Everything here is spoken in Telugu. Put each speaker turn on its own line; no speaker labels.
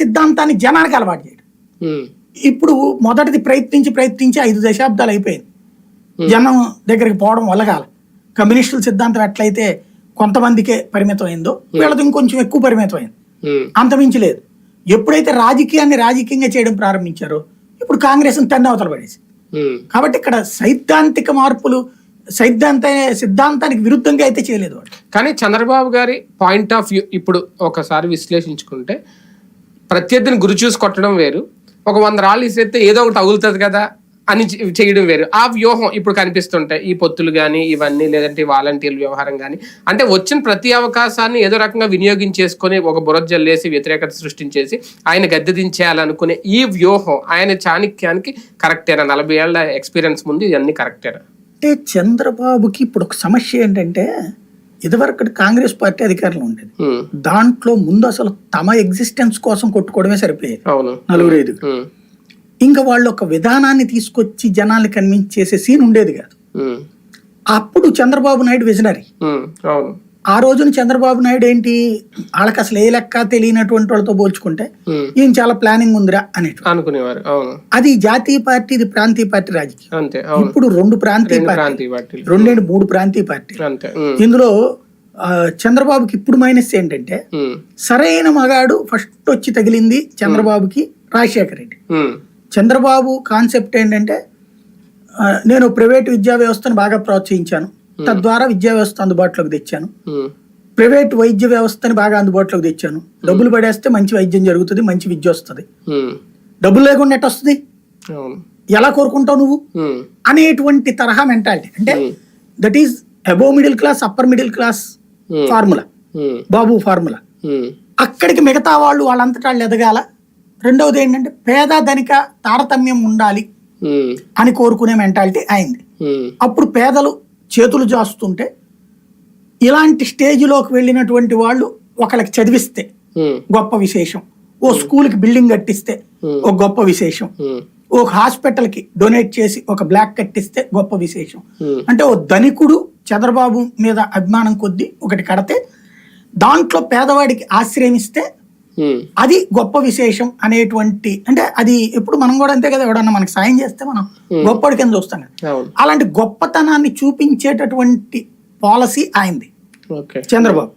సిద్ధాంతాన్ని జనానికి అలవాటు చేయడం. ఇప్పుడు మొదటిది ప్రయత్నించి ప్రయత్నించి ఐదు దశాబ్దాలు అయిపోయింది. జనం దగ్గరికి పోవడం వల్ల కాల కమ్యూనిస్టుల సిద్ధాంతం ఎట్లయితే కొంతమందికే పరిమితం అయిందో వీళ్ళది ఇంకొంచెం ఎక్కువ పరిమితం అయింది. అంతమించి లేదు. ఎప్పుడైతే రాజకీయాన్ని రాజకీయంగా చేయడం ప్రారంభించారో ఇప్పుడు కాంగ్రెస్ తన్ని అవతల పడేసి కాబట్టి ఇక్కడ సైద్ధాంతిక మార్పులు సైద్ధాంత సిద్ధాంతానికి విరుద్ధంగా అయితే చేయలేదు
కానీ చంద్రబాబు గారి పాయింట్ ఆఫ్ వ్యూ ఇప్పుడు ఒకసారి విశ్లేషించుకుంటే ప్రత్యర్థిని గురి చూసి కొట్టడం వేరు. ఒక వంద రాళ్ళు ఇసేస్తే ఏదో ఒకటి తగులుతుంది కదా అని చేయడం వేరు. ఆ వ్యూహం ఇప్పుడు కనిపిస్తుంటాయి. ఈ పొత్తులు కానీ ఇవన్నీ లేదంటే వాలంటీర్ల వ్యవహారం కానీ అంటే వచ్చిన ప్రతి అవకాశాన్ని ఏదో రకంగా వినియోగించేసుకొని ఒక బురద జల్లేసి వ్యతిరేకత సృష్టించేసి ఆయన గద్దె దించేయాలనుకునే ఈ వ్యూహం ఆయన చాణక్యానికి కరెక్టేనా? నలభై ఏళ్ళ ఎక్స్పీరియన్స్ ముందు ఇవన్నీ కరెక్టేనా?
అంటే చంద్రబాబుకి ఇప్పుడు ఒక సమస్య ఏంటంటే ఇదివరకు కాంగ్రెస్ పార్టీ అధికారంలో ఉండేది. దాంట్లో ముందు అసలు తమ ఎగ్జిస్టెన్స్ కోసం కొట్టుకోవడమే సరిపోయేది. నలుగురు
ఉమ్,
ఇంకా వాళ్ళు ఒక విధానాన్ని తీసుకొచ్చి జనాల్ని కన్విన్స్ చేసే సీన్ ఉండేది కాదు. అప్పుడు చంద్రబాబు నాయుడు విజనరీ ఆ రోజున చంద్రబాబు నాయుడు ఏంటి? వాళ్ళకి అసలు ఏ లెక్క తెలియనటువంటి వాళ్ళతో పోల్చుకుంటే ఈయన చాలా ప్లానింగ్ ఉందిరా అనేటువంటి
అనుకునేవారు
అది జాతీయ పార్టీ ఇది ప్రాంతీయ పార్టీ రాజకీయం.
అంతే
ఇప్పుడు రెండు ప్రాంతీయ పార్టీ రెండేంటి? మూడు ప్రాంతీయ
ఉమ్,
ఇందులో చంద్రబాబుకి ఇప్పుడు మైనస్ ఏంటంటే సరైన మగాడు ఫస్ట్ వచ్చి తగిలింది చంద్రబాబుకి రాజశేఖర రెడ్డి. చంద్రబాబు కాన్సెప్ట్ ఏంటంటే నేను ప్రైవేట్ విద్యా వ్యవస్థను బాగా ప్రోత్సహించాను. తద్వారా విద్యా వ్యవస్థ అందుబాటులోకి తెచ్చాను.
ఉమ్,
ప్రైవేట్ వైద్య వ్యవస్థని బాగా అందుబాటులోకి తెచ్చాను. డబ్బులు పడేస్తే మంచి వైద్యం జరుగుతుంది మంచి విద్య వస్తుంది. డబ్బులు లేకుండా ఎట్ట వస్తుంది? ఎలా కోరుకుంటావు నువ్వు? అనేటువంటి తరహా మెంటాలిటీ అంటే that is above middle class upper middle class formula Babu formula అక్కడికి మిగతా వాళ్ళు వాళ్ళంతటా వాళ్ళు ఎదగాల. రెండవది ఏంటంటే పేద ధనిక తారతమ్యం ఉండాలి అని కోరుకునే మెంటాలిటీ అయింది. అప్పుడు పేదలు చేతులు జాస్తుంటే ఇలాంటి స్టేజ్లోకి వెళ్ళినటువంటి వాళ్ళు ఒకళ్ళకి చదివిస్తే గొప్ప విశేషం. ఓ స్కూల్కి బిల్డింగ్ కట్టిస్తే ఒక గొప్ప విశేషం. ఒక హాస్పిటల్కి డొనేట్ చేసి ఒక బ్లాక్ కట్టిస్తే గొప్ప విశేషం. అంటే ఓ ధనికుడు చంద్రబాబు మీద అభిమానం కొద్దీ ఒకటి కడితే దాంట్లో పేదవాడికి ఆశ్రయమిస్తే
ఉమ్,
అది గొప్ప విశేషం అనేటువంటి అంటే అది ఎప్పుడు మనం కూడా అంతే కదా ఎవడన్నా మనకి సాయం చేస్తే మనం గొప్పడి కింద చూస్తాం కదా అలాంటి గొప్పతనాన్ని చూపించేటటువంటి పాలసీ ఆయనది. చంద్రబాబు.